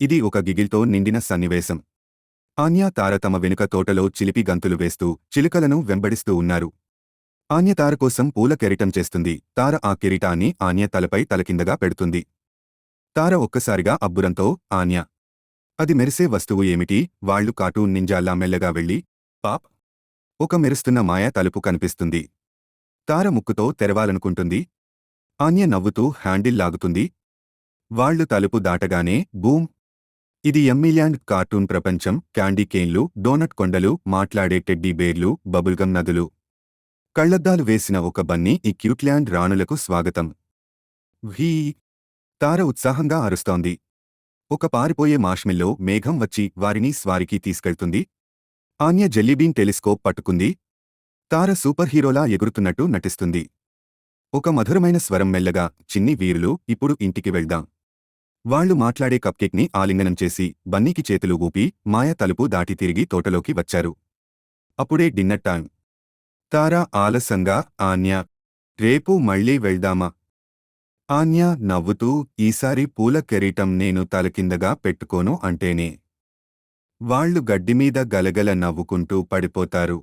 ఇది ఒక గిగిల్తో నిండిన సన్నివేశం. ఆన్య తార తమ వెనుక తోటలో చిలిపి గంతులు వేస్తూ చిలుకలను వెంబడిస్తూ ఉన్నారు. ఆన్య తార కోసం పూల కెరీటం చేస్తుంది. తార ఆ కిరీటాన్ని ఆన్య తలపై తలకిందగా పెడుతుంది. తార ఒక్కసారిగా అబ్బురంతో ఆన్య అది మెరిసే వస్తువు ఏమిటి? వాళ్ళు కార్టూన్ నింజాల్లా మెల్లగా వెళ్ళి పాప్ ఒక మెరుస్తున్న మాయ తలుపు కనిపిస్తుంది. తార ముక్కుతో తెరవాలనుకుంటుంది. ఆన్య నవ్వుతూ హ్యాండిల్ లాగుతుంది. వాళ్ళు తలుపు దాటగానే బూమ్ ఇది ఎమ్మిల్యాండ్ కార్టూన్ ప్రపంచం క్యాండీ కేన్లు డోనట్ కొండలు మాట్లాడే టెడ్డీ బేర్లు బబుల్గమ్ నదులు. కళ్ళద్దాలు వేసిన ఒక బన్నీ ఈ క్యూట్ల్యాండ్ రాణులకు స్వాగతం. భీ తార ఉత్సాహంగా అరుస్తోంది. ఒక పారిపోయే మాష్మిల్లో మేఘం వచ్చి వారిని స్వారికి తీసుకెళ్తుంది. ఆన్య జెల్లీబీన్ టెలిస్కోప్ పట్టుకుంది. తార సూపర్ హీరోలా ఎగురుతున్నట్టు నటిస్తుంది. ఒక మధురమైన స్వరం మెల్లగా చిన్ని వీరులు ఇప్పుడు ఇంటికి వెళ్దాం. వాళ్ళు మాట్లాడే కప్కేక్ని ఆలింగనం చేసి బన్నీకి చేతులు ఊపి మాయ తలుపు దాటి తిరిగి తోటలోకి వచ్చారు. అప్పుడే డిన్నర్ టైం తారా ఆలస్యంగా ఆన్య రేపు మళ్ళీ వెళ్దామా? ఆన్య నవ్వుతూ ఈసారి పూల కెరీటం నేను తలకిందగా పెట్టుకోను అంటేనే. వాళ్ళు గడ్డిమీద గలగల నవ్వుకుంటూ పడిపోతారు.